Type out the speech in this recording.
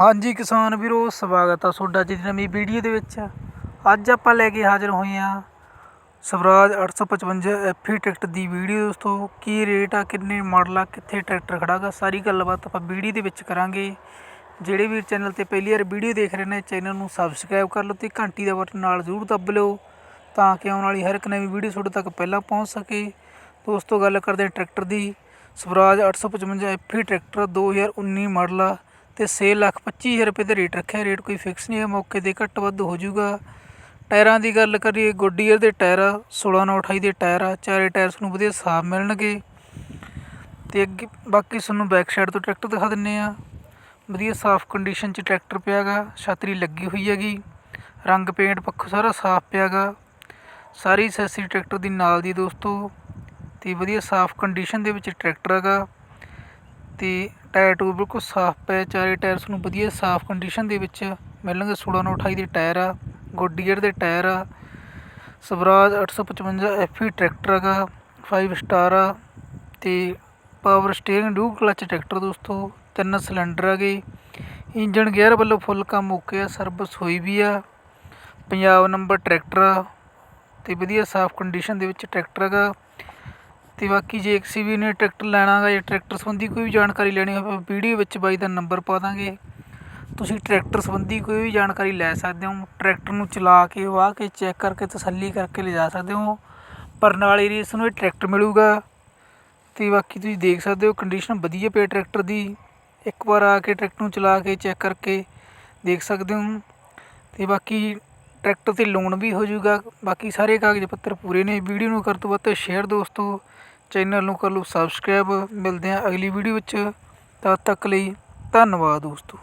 ਹਾਂਜੀ ਕਿਸਾਨ ਵੀਰੋ, ਸਵਾਗਤ ਆ ਤੁਹਾਡਾ ਅੱਜ ਨਵੀਂ ਵੀਡੀਓ ਦੇ ਵਿੱਚ। ਅੱਜ ਆਪਾਂ ਲੈ ਕੇ ਹਾਜ਼ਰ ਹੋਏ ਆ ਸਵਰਾਜ 855 ਐਫੀ ਟਰੈਕਟਰ ਦੀ ਵੀਡੀਓ ਦੋਸਤੋ। ਕੀ ਰੇਟ ਆ, ਕਿੰਨੇ ਮਾਡਲ ਆ, ਕਿੱਥੇ ਟਰੈਕਟਰ ਖੜਾਗਾ ਸਾਰੀ ਗੱਲਬਾਤ ਆਪਾਂ ਵੀਡੀਓ ਦੇ ਵਿੱਚ ਕਰਾਂਗੇ। ਜਿਹੜੇ ਵੀ ਚੈਨਲ ਤੇ ਪਹਿਲੀ ਵਾਰ ਵੀਡੀਓ ਦੇਖ ਰਹੇ ਨੇ, ਚੈਨਲ ਨੂੰ ਸਬਸਕ੍ਰਾਈਬ ਕਰ ਲਓ ਤੇ ਘੰਟੀ ਦਾ ਬਟਨ ਨਾਲ ਜ਼ਰੂਰ ਦੱਬ ਲਿਓ, ਤਾਂ ਕਿ ਆਉਣ ਵਾਲੀ ਹਰ ਇੱਕ ਨਵੀਂ ਵੀਡੀਓ ਤੁਹਾਡੇ ਤੱਕ ਪਹਿਲਾਂ ਪਹੁੰਚ ਸਕੇ। ਦੋਸਤੋ, ਗੱਲ ਕਰਦੇ ਹਾਂ ਟਰੈਕਟਰ ਦੀ। Swaraj 855 F E tractor 2019 model ਆ। ਤੇ ਸੇਲ ਲੱਖ ਪੱਚੀ ਹਜ਼ਾਰ ਰੁਪਏ ਦਾ ਰੇਟ ਰੱਖਿਆ। ਰੇਟ ਕੋਈ ਫਿਕਸ ਨਹੀਂ ਹੈ, ਮੌਕੇ ਤੇ ਘੱਟ ਵੱਧ ਹੋ ਜਾਊਗਾ। ਟਾਇਰਾਂ ਦੀ ਗੱਲ ਕਰੀਏ ਗੁੱਡੀਅਰ ਦੇ ਟਾਇਰ ਆ 16 9 28 ਦੇ ਟਾਇਰ ਆ, ਚਾਰੇ ਟਾਇਰ ਤੁਹਾਨੂੰ ਵਧੀਆ ਸਾਫ਼ ਮਿਲਣਗੇ। ਤੇ ਅੱਗੇ ਬਾਕੀ ਤੁਹਾਨੂੰ ਬੈਕ ਸਾਈਡ ਤੋਂ ਟਰੈਕਟਰ ਦਿਖਾ ਦਿੰਨੇ ਆ। ਵਧੀਆ ਸਾਫ਼ ਕੰਡੀਸ਼ਨ 'ਚ ਟਰੈਕਟਰ ਪਿਆਗਾ ਛਤਰੀ ਲੱਗੀ ਹੋਈ ਹੈਗੀ। ਰੰਗ ਪੇਂਟ ਪੱਖੋਂ ਸਾਰਾ ਸਾਫ਼ ਪਿਆਗਾ ਸਾਰੀ ਸੈਸੀ ਟਰੈਕਟਰ ਦੀ ਨਾਲ ਦੀ ਦੋਸਤੋ। ਤੇ ਵਧੀਆ ਸਾਫ਼ ਕੰਡੀਸ਼ਨ ਦੇ ਵਿੱਚ ਟਰੈਕਟਰ ਹੈਗਾ। ਤੇ ਟਾਇਰ ਟੂਰ ਬਿਲਕੁਲ ਸਾਫ਼ ਪਏ ਚਾਰੇ ਟਾਇਰ ਤੁਹਾਨੂੰ ਵਧੀਆ ਸਾਫ਼ ਕੰਡੀਸ਼ਨ ਦੇ ਵਿੱਚ ਮਿਲਣਗੇ। 16 9 28 ਦੇ ਟਾਇਰ ਆ ਗੋਡੀਅਰ ਦੇ ਟਾਇਰ ਆ, ਸਵਰਾਜ 855 ਐਫੀ ਟਰੈਕਟਰ ਹੈਗਾ 5 ਸਟਾਰ ਆ ਤੇ ਪਾਵਰ ਸਟੀਅਰਿੰਗ ਡੂ ਕਲਚ ਟਰੈਕਟਰ ਦੋਸਤੋ, ਤਿੰਨ ਸਿਲੰਡਰ ਹੈਗੇ। ਇੰਜਨ ਗੇਅਰ ਵੱਲੋਂ ਫੁੱਲ ਕੰਮ ਓਕੇ ਆ ਸਰਵਿਸ ਹੋਈ ਵੀ ਆ। ਪੰਜਾਬ ਨੰਬਰ ਟਰੈਕਟਰ ਆ ਤੇ ਵਧੀਆ ਸਾਫ਼ ਕੰਡੀਸ਼ਨ ਦੇ ਵਿੱਚ ਟਰੈਕਟਰ ਹੈਗਾ। ਅਤੇ ਬਾਕੀ ਜੇ ਕਿਸੇ ਵੀ ਨੇ ਟਰੈਕਟਰ ਲੈਣਾ ਗਾ ਜਾਂ ਟਰੈਕਟਰ ਸੰਬੰਧੀ ਕੋਈ ਵੀ ਜਾਣਕਾਰੀ ਲੈਣੀ ਹੋਵੇ ਵੀਡੀਓ ਵਿੱਚ ਬਾਈ ਦਾ ਨੰਬਰ ਪਾ ਦਾਂਗੇ। ਤੁਸੀਂ ਟਰੈਕਟਰ ਸੰਬੰਧੀ ਕੋਈ ਵੀ ਜਾਣਕਾਰੀ ਲੈ ਸਕਦੇ ਹੋ। ਟਰੈਕਟਰ ਨੂੰ ਚਲਾ ਕੇ, ਵਾਹ ਕੇ, ਚੈੱਕ ਕਰਕੇ, ਤਸੱਲੀ ਕਰਕੇ ਲਿਜਾ ਸਕਦੇ ਹੋ। ਬਰਨਾਲੇ ਰੇਸ ਨੂੰ ਇਹ ਟਰੈਕਟਰ ਮਿਲੂਗਾ। ਤੇ ਬਾਕੀ ਤੁਸੀਂ ਦੇਖ ਸਕਦੇ ਹੋ ਕੰਡੀਸ਼ਨ ਵਧੀਆ ਪਈ ਟਰੈਕਟਰ ਦੀ। ਇੱਕ ਵਾਰ ਆ ਕੇ ਟਰੈਕਟਰ ਨੂੰ ਚਲਾ ਕੇ, ਚੈੱਕ ਕਰਕੇ ਦੇਖ ਸਕਦੇ ਹੋ। ਤੇ ਬਾਕੀ ਟਰੈਕਟਰ ਤੇ ਲੋਨ ਵੀ ਹੋ ਜਾਊਗਾ। ਬਾਕੀ ਸਾਰੇ ਕਾਗਜ਼ ਪੱਤਰ ਪੂਰੇ ਨੇ। ਵੀਡੀਓ ਨੂੰ ਕਰ ਤੋਂ ਵੱਧ ਸ਼ੇਅਰ ਦੋਸਤੋ। ਚੈਨਲ ਨੂੰ ਕਰ ਲਓ ਸਬਸਕ੍ਰਾਈਬ। ਮਿਲਦੇ ਹਾਂ ਅਗਲੀ ਵੀਡੀਓ ਵਿੱਚ। ਤਦ ਤੱਕ ਲਈ ਧੰਨਵਾਦ ਦੋਸਤੋ।